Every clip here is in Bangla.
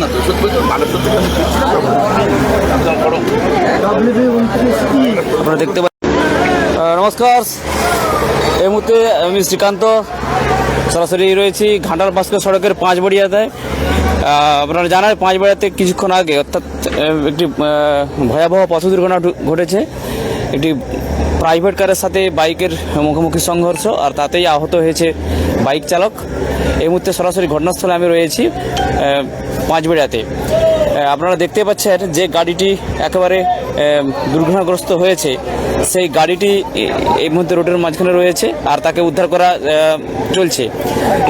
না তো? সত্যি সত্যি আপনারা দেখতে নমস্কার। এই মুহূর্তে আমি শ্রীকান্ত। সরাসরি রয়েছি ঘাটাল ভাস্কর সড়কের পাঁচবড়িয়াতে। আপনারা জানেন পাঁচবড়িয়াতে কিছুক্ষণ আগে, অর্থাৎ একটি ভয়াবহ পথ দুর্ঘটনা ঘটেছে। একটি প্রাইভেট কারের সাথে বাইকের মুখোমুখি সংঘর্ষ, আর তাতেই আহত হয়েছে বাইক চালক। এই মুহূর্তে সরাসরি ঘটনাস্থলে আমি রয়েছি। আহ, আপনারা দেখতে পাচ্ছেন যে গাড়িটি একেবারে দুর্ঘটনাগ্রস্ত হয়েছে। সেই গাড়িটি এই মুহূর্তে রোডের মাঝখানে রয়েছে আর তাকে উদ্ধার করা চলছে।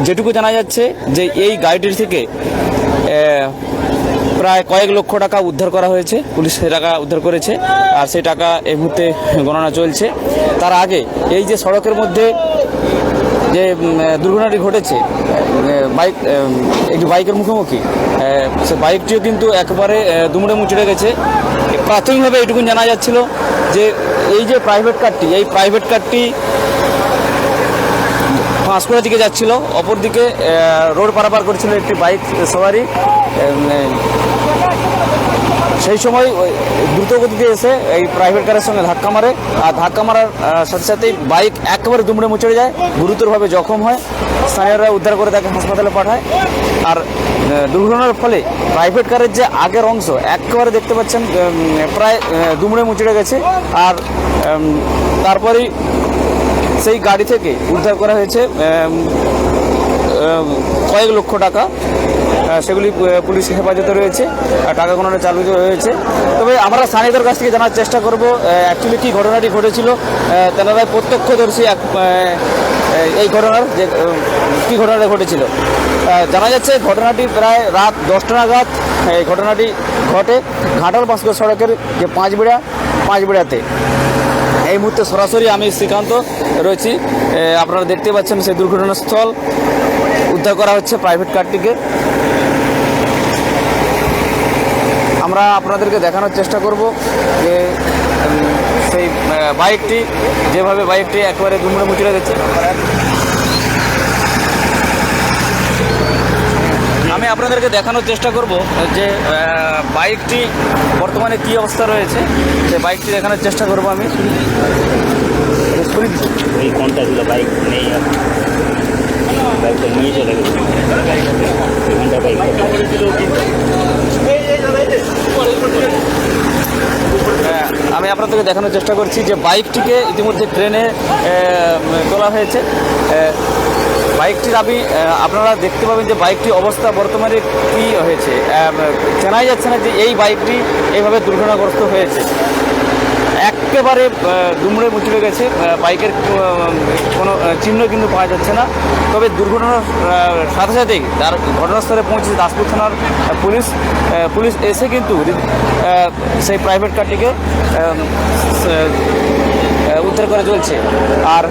যেটুকু জানা যাচ্ছে যে এই গাড়িটির থেকে প্রায় কয়েক লক্ষ টাকা উদ্ধার করা হয়েছে পুলিশ টাকা উদ্ধার করেছে আর সেই টাকা এই মুহূর্তে গণনা চলছে। তার আগে এই যে সড়কের মধ্যে যে দুর্ঘটনাটি ঘটেছে বাইক একটি বাইকের মুখোমুখি সে বাইকটিও কিন্তু একবারে দুমড়ে মুচড়ে গেছে। প্রাথমিকভাবে এটুকুন জানা যাচ্ছিল যে এই যে প্রাইভেট কারটি এই প্রাইভেট কারটি পাঁশকুড়া দিকে যাচ্ছিল অপরদিকে রোড পারাপার করছিল একটি বাইক উম, সেই সময় ওই দ্রুত গতিতে এসে এই প্রাইভেট কারের সঙ্গে ধাক্কা মারে। আর ধাক্কা মারার সাথে সাথেই বাইক একেবারে দুমড়ে মুচড়ে যায়, গুরুতরভাবে জখম হয়। স্থানীয়রা উদ্ধার করে তাকে হাসপাতালে পাঠায়। আর দুর্ঘটনার ফলে প্রাইভেট কারের যে আগের অংশ একেবারে দেখতে পাচ্ছেন প্রায় দুমড়ে মুচড়ে গেছে। আর তারপরেই সেই গাড়ি থেকে উদ্ধার করা হয়েছে কয়েক লক্ষ টাকা। সেগুলি পুলিশ হেফাজতে রয়েছে আর টাকা গণনা চালু হয়েছে তবে আমরা স্থানীয়দের কাছ থেকে জানার চেষ্টা করব অ্যাকচুয়ালি কী ঘটনাটি ঘটেছিল। তেনারা প্রত্যক্ষদর্শী এক এই ঘটনার যে কী ঘটনাটা ঘটেছিল। জানা যাচ্ছে ঘটনাটি প্রায় রাত দশটা নাগাদ এই ঘটনাটি ঘটে ঘাটাল বাস্কর সড়কের যে পাঁচবিড়া, পাঁচবিড়াতে। এই মুহূর্তে সরাসরি আমি শ্রীকান্ত রয়েছি। আপনারা দেখতে পাচ্ছেন সেই দুর্ঘটনাস্থল। উদ্ধার করা হচ্ছে প্রাইভেট কারটিকে। আমরা আপনাদেরকে দেখানোর চেষ্টা করব যে সেই বাইকটি, যেভাবে বাইকটি একেবারে দুমড়ে মুচড়ে গেছে আমি আপনাদেরকে দেখানোর চেষ্টা করব যে বাইকটি বর্তমানে কি অবস্থা রয়েছে। সেই বাইকটি দেখানোর চেষ্টা করব আমি। ওই কোনটা ছিল বাইক নেই বাইকটা নিয়ে চলে গেছে আমি আপনাদেরকে দেখানোর চেষ্টা করছি যে বাইকটিকে ইতিমধ্যে ট্রেনে তোলা হয়েছে। বাইকটির আমি আপনারা দেখতে পাবেন যে বাইকটির অবস্থা বর্তমানে কী হয়েছে। জানাই যাচ্ছে না যে এই বাইকটি এইভাবে দুর্ঘটনাগ্রস্ত হয়েছে। একেবারে দুমড়ে মুচড়ে গেছে। বাইকের কোনো চিহ্ন কিন্তু পাওয়া যাচ্ছে না। তবে দুর্ঘটনার সাথে সাথেই তার ঘটনাস্থলে পৌঁছেছে দাসপুর থানার পুলিশ। পুলিশ এসে কিন্তু সেই প্রাইভেট কারটিকে উদ্ধার করে চলছে। আর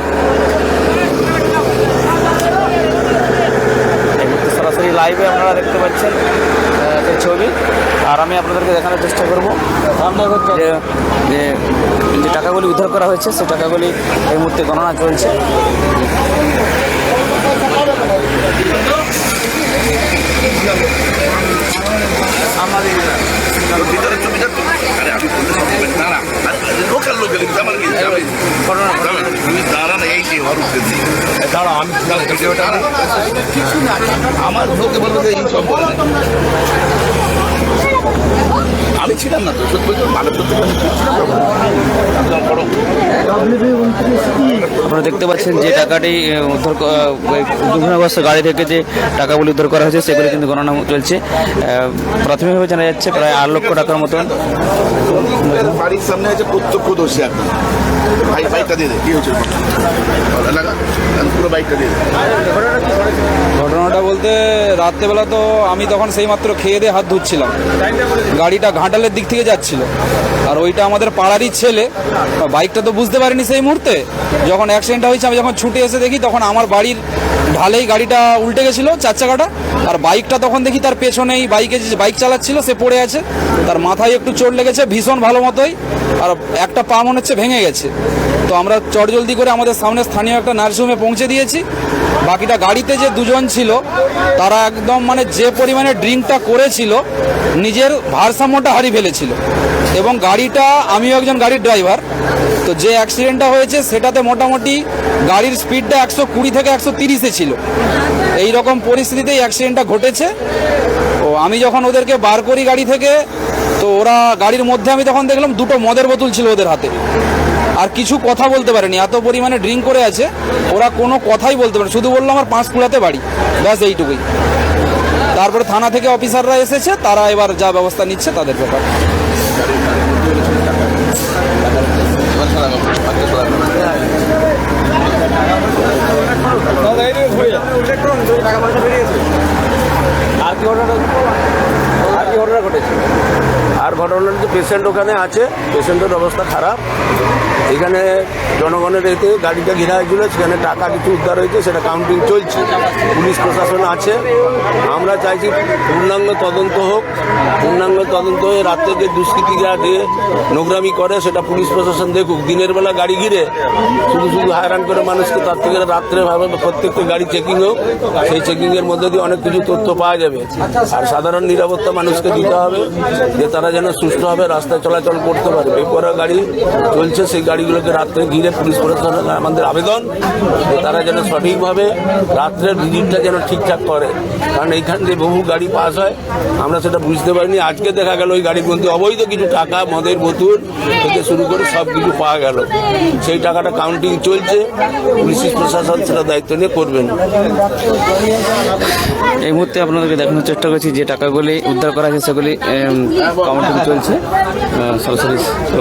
সরাসরি লাইভে আপনারা দেখতে পাচ্ছেন। ছবি। আর আমি আপনাদেরকে দেখানোর চেষ্টা করব। যে যে যে টাকাগুলি উদ্ধার করা হয়েছে সেই টাকাগুলি এই মুহূর্তে গণনা চলছে। ভিতরে আমি না। আমার লোকে বলব যে এই সব ছিলাম না তো সত্যি বলতে আপনারা দেখতে পাচ্ছেন যে টাকাটি উদ্ধার দুর্ঘটনাগ্রস্ত গাড়ি থেকে যে টাকাগুলি উদ্ধার করা হয়েছে সেগুলি কিন্তু গণনা চলছে। প্রাথমিকভাবে জানা যাচ্ছে প্রায় আট লক্ষ টাকার মতন বাড়ির সামনে আছে প্রত্যক্ষদর্শী একদম ভাই, বাইকটা দিয়ে দে, কি হয়েছে? পুরো বাইকটা দিয়ে ঘটনাটা বলতে রাত্রেবেলা তো আমি তখন সেই মাত্র খেয়ে দিয়ে হাত ধুচ্ছিলাম। গাড়িটা ঘাটালের দিক থেকে যাচ্ছিল। আর ওইটা আমাদের পাড়ারই ছেলে। বাইকটা তো বুঝতে পারিনি সেই মুহূর্তে। যখন অ্যাক্সিডেন্টটা হয়েছে, আমি যখন ছুটে এসে দেখি, তখন আমার বাড়ির ঢালেই গাড়িটা উল্টে গেছিল চার চাকাটা আর বাইকটা তখন দেখি তার পেছনেই বাইকে যে বাইক চালাচ্ছিল, সে পড়ে আছে। তার মাথায় একটু চোট লেগেছে, ভীষণ ভালো মতোই। আর একটা পা মনে হচ্ছে ভেঙে গেছে। তো আমরা চটজলদি করে আমাদের সামনে স্থানীয় একটা নার্সিংহোমে পৌঁছে দিয়েছি। বাকিটা গাড়িতে যে দুজন ছিল, তারা একদম মানে যে পরিমাণে ড্রিঙ্কটা করেছিল, নিজের ভারসাম্যটা হারিয়ে ফেলেছিল। এবং গাড়িটা, আমিও একজন গাড়ির ড্রাইভার, তো যে অ্যাক্সিডেন্টটা হয়েছে, সেটাতে মোটামুটি গাড়ির স্পিডটা একশো কুড়ি থেকে একশো তিরিশে ছিল। এই রকম পরিস্থিতিতেই অ্যাক্সিডেন্টটা ঘটেছে। ও, আমি যখন ওদেরকে বার করি গাড়ি থেকে তো ওরা গাড়ির মধ্যে আমি তখন দেখলাম দুটো মদের বোতল ছিল ওদের হাতে। আর কিছু কথা বলতে পারেনি, এত পরিমাণে ড্রিঙ্ক করে আছে, ওরা কোনো কথাই বলতে পারে শুধু বলল আমার পাঁচ কুড়াতে বাড়ি, ব্যাস এইটুকুই। তারপরে থানা থেকে অফিসাররা এসেছে, তারা এবার যা ব্যবস্থা নিচ্ছে তাদের ব্যাপার। আর কি ঘটনা আর কি ঘটেছে? আর ঘটনাটা যে পেশেন্ট ওখানে আছে পেশেন্টের অবস্থা খারাপ। এখানে জনগণের এতে গাড়িটা ঘেরা হয়েছিল, সেখানে টাকা কিছু উদ্ধার হয়েছে, সেটা কাউন্টিং চলছে। পুলিশ প্রশাসন আছে। আমরা চাইছি পূর্ণাঙ্গ তদন্ত হোক। পূর্ণাঙ্গ তদন্ত হয়ে রাত্রে যে দুষ্কৃতীরা যে নোংরামি করে, সেটা পুলিশ প্রশাসন দেখুক। দিনের বেলা গাড়ি ঘিরে শুধু শুধু হায়রান করে মানুষকে, তার থেকে রাত্রে ভাবে প্রত্যেকটা গাড়ি চেকিং হোক। সেই চেকিংয়ের মধ্যে দিয়ে অনেক কিছু তথ্য পাওয়া যাবে। আর সাধারণ নিরাপত্তা মানুষকে দিতে হবে, যে তারা যেন সুষ্ঠুভাবে রাস্তায় চলাচল করতে পারে। বেপরা গাড়ি চলছে, সেই গাড়িগুলোকে রাত্রে ঘিরে পুলিশ প্রশাসনের আমাদের আবেদন যে তারা যেন সঠিকভাবে রাত্রের ভিজিটটা যেন ঠিকঠাক করে। কারণ এইখান দিয়ে বহু গাড়ি পাস হয় আমরা সেটা বুঝতে পারিনি। আজকে দেখা গেল ওই গাড়ির মধ্যে অবৈধ কিছু টাকা মদের বোতল থেকে শুরু করে সব কিছু পাওয়া গেল। সেই টাকাটা কাউন্টিং চলছে পুলিশ প্রশাসন সেটা দায়িত্ব নিয়ে করবেন। এই মুহূর্তে আপনাদেরকে দেখানোর চেষ্টা করছি যে টাকাগুলি উদ্ধার করা হয়েছে সেগুলি কাউন্টিং চলছে। সরাসরি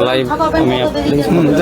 লাইভ আমি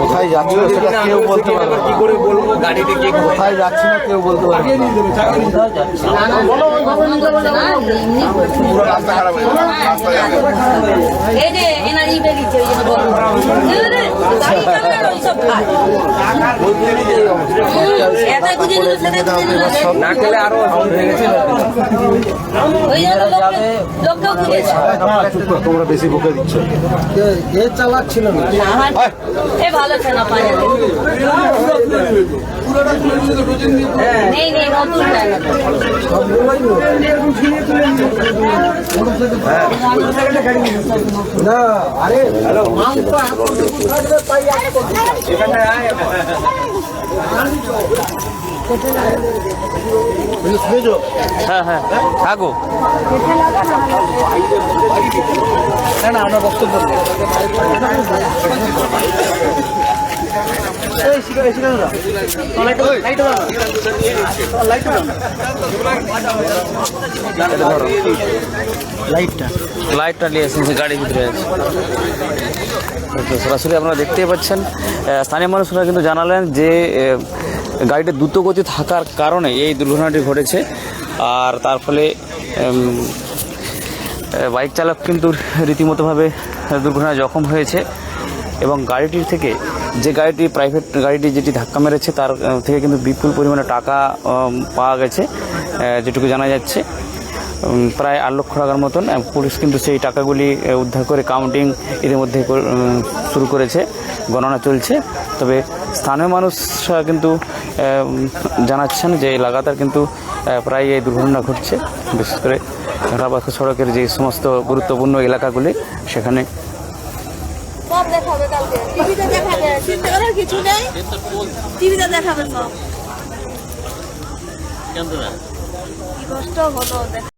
কোথায় যাচ্ছিল সেটা কেউ বলতে পারবে না। কোথায় যাচ্ছি না কেউ বলতে পারবে। পুরো রাস্তা খারাপ হয়ে বলব না খেলে আরও তোমরা বেশি বকে দিচ্ছ। এ চালাচ্ছিল না। না আমার এ ভালো পায় নেই নেই নতুন না না হ্যাঁ হ্যাঁ। থাকো। লাইটটা লাইটটা নিয়ে গাড়ির ভিতরে সরাসরি আপনারা দেখতেই পাচ্ছেন। স্থানীয় মানুষরা কিন্তু জানালেন যে গাড়িটা দ্রুত গতি থাকার কারণে এই দুর্ঘটনাটি ঘটেছে। আর তার ফলে বাইক চালক কিন্তু রীতিমতোভাবে দুর্ঘটনায় জখম হয়েছে এবং গাড়িটির থেকে যে গাড়িটি প্রাইভেট গাড়িটি যেটি ধাক্কা মেরেছে তার থেকে কিন্তু বিপুল পরিমাণে টাকা পাওয়া গেছে যেটুকু জানা যাচ্ছে। প্রায় আট লক্ষ টাকার মতন পুলিশ কিন্তু সেই টাকাগুলি উদ্ধার করে কাউন্টিং এর মধ্যে কর- শুরু করেছে, গণনা চলছে। তবে স্থানীয় মানুষরা কিন্তু জানাচ্ছেন যে লাগাতার কিন্তু প্রায় এই দুর্ঘটনা ঘটছে। বিশেষ করে ঢাকা সড়কের যে সমস্ত গুরুত্বপূর্ণ এলাকাগুলি, সেখানে টিভিতে দেখাবে চিন্তা করার কিছু নেই। টিভিতে দেখাবে সব। কি কষ্ট হলো দেখ